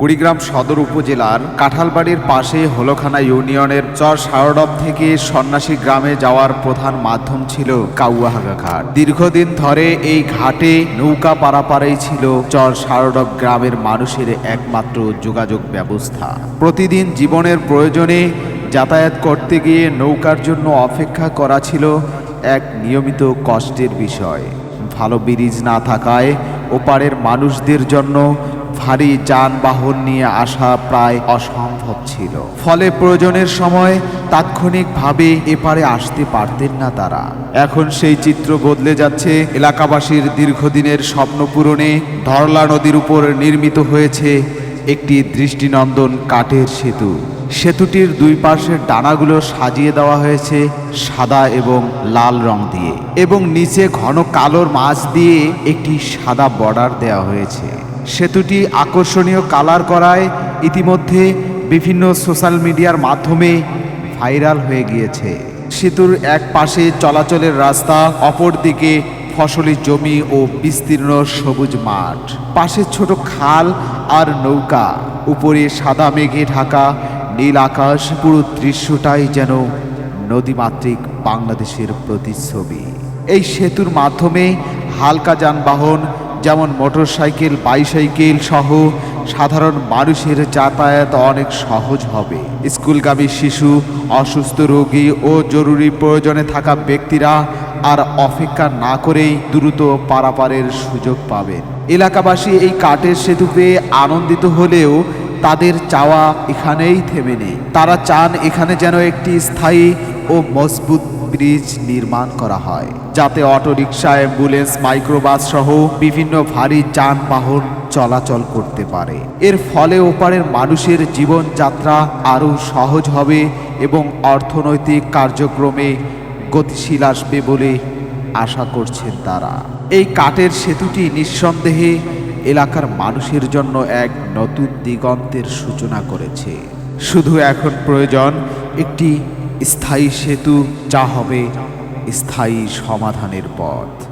কুড়িগ্রাম সদর উপজেলার কাঁঠালবাড়ির পাশে হলখানা ইউনিয়নের চর সারডব থেকে সন্ন্যাসী গ্রামে যাওয়ার প্রধান মাধ্যম ছিল কাউয়াহাগা ঘাট। দীর্ঘদিন ধরে এই ঘাটে নৌকা পারাপারেই ছিল চর সারডব গ্রামের মানুষের একমাত্র যোগাযোগ ব্যবস্থা। প্রতিদিন জীবনের প্রয়োজনে যাতায়াত করতে গিয়ে নৌকার জন্য অপেক্ষা করা ছিল এক নিয়মিত কষ্টের বিষয়। ভালো ব্রিজ না থাকায় ওপারের মানুষদের জন্য ভারী যানবাহন নিয়ে আসা প্রায় অসম্ভব ছিল। ফলে প্রয়োজনের সময় তাৎক্ষণিকভাবে এপারে আসতে পারতেন না তারা। এখন সেই চিত্র বদলে যাচ্ছে। এলাকাবাসীর দীর্ঘদিনের স্বপ্ন পূরণে ধরলা নদীর উপর নির্মিত হয়েছে একটি দৃষ্টিনন্দন কাঠের সেতু। সেতুটির দুই পাশের ডানাগুলো সাজিয়ে দেওয়া হয়েছে সাদা এবং লাল রং দিয়ে এবং নিচে ঘন কালোর মাছ দিয়ে একটি সাদা বর্ডার দেওয়া হয়েছে। সেতুটি আকর্ষণীয় কালার করায় ইতিমধ্যে বিভিন্ন সোশ্যাল মিডিয়ার মাধ্যমে ভাইরাল হয়ে গিয়েছে। সেতুর এক পাশে চলাচলের রাস্তা, অপর দিকে ফসলি জমি ও বিস্তীর্ণ সবুজ মাঠ। পাশে ছোট খাল আর নৌকা, উপরে সাদা মেঘে ঢাকা, নীল আকাশ, পুরো দৃশ্যটাই যেন নদীমাতৃক বাংলাদেশের প্রতিচ্ছবি। এই সেতুর মাধ্যমে হালকা যানবাহন যেমন মোটরসাইকেল, বাইসাইকেল সহ সাধারণ মানুষের যাতায়াত অনেক সহজ হবে। স্কুলগামী শিশু, অসুস্থ রোগী ও জরুরি প্রয়োজনে থাকা ব্যক্তিরা আর অপেক্ষা না করেই দ্রুত পারাপারের সুযোগ পাবেন। এলাকাবাসী এই কাঠের সেতু পেয়ে আনন্দিত হলেও তাদের চাওয়া এখানেই থেমে নেই। তারা চান এখানে যেন একটি স্থায়ী ও মজবুত ব্রিজ নির্মাণ করা হয়, যাতে অটোরিকশা অ্যাম্বুলেন্স, মাইক্রোবাস সহ বিভিন্ন ভারী যানবাহন চলাচল করতে পারে। এর ফলে ওপারের মানুষের জীবনযাত্রা আরও সহজ হবে এবং অর্থনৈতিক কার্যক্রমে গতিশীল আসবে বলে আশা করছেন তারা। এই কাঠের সেতুটি নিঃসন্দেহে এলাকার মানুষের জন্য এক নতুন দিগন্তের সূচনা করেছে। শুধু এখন প্রয়োজন একটি স্থায়ী সেতু যা হবে স্থায়ী সমাধানের পথ।